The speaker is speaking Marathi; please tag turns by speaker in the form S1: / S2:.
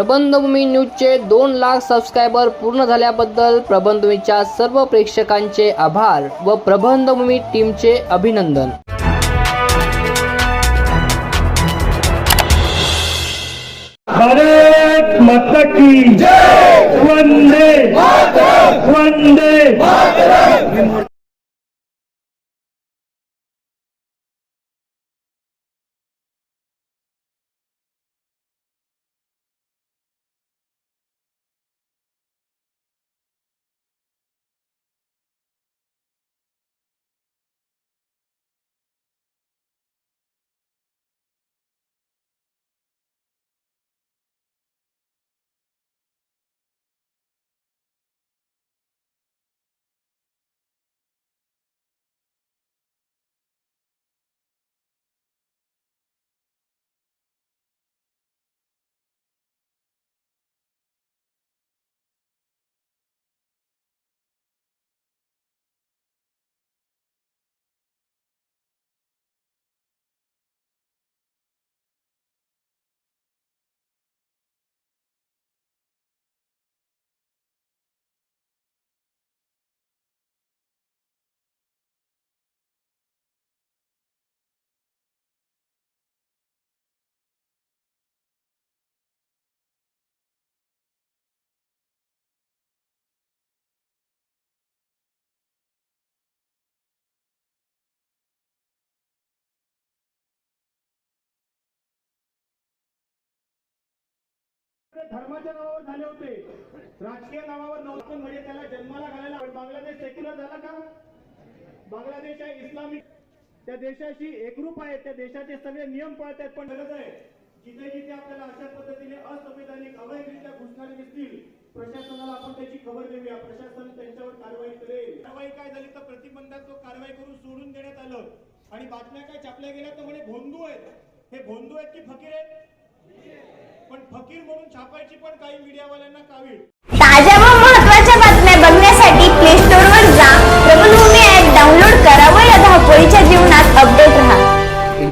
S1: प्रबंधभूमी न्यूजचे दोन लाख सबस्क्रायबर पूर्ण झाल्याबद्दल प्रबंधभूमीच्या सर्व प्रेक्षकांचे आभार व प्रबंधभूमी टीमचे अभिनंदन.
S2: भारत माता की वंदे वंदे धर्माच्या नावावर झाले होते. राजकीय नावावर नव्हतं म्हणजे त्याला जन्माला घालायला पण बांगलादेश सेक्युलर झाला का? बांगलादेश आहे इस्लामिक. त्या देशाशी एकरूप आहे त्या देशाचे सगळे नियम पाळत आहेत पण गरज आहे. जिथे जिथे आपल्याला अशा पद्धतीने असंवैधानिक अवैधरित्या घुसणारे दिसतील प्रशासनाला आपण त्याची खबर देऊया. प्रशासन त्यांच्यावर कारवाई करेल. कारवाई काय झाली तर प्रतिबंधात्मक कारवाई करून सोडून देण्यात आलं. आणि बातम्या काय छापल्या गेल्या तर म्हणे भोंदू आहेत. हे भोंदू आहेत की फकीर आहेत? पण फकीर म्हणून छापायची पण काही मीडियावाल्यांना कावीळ.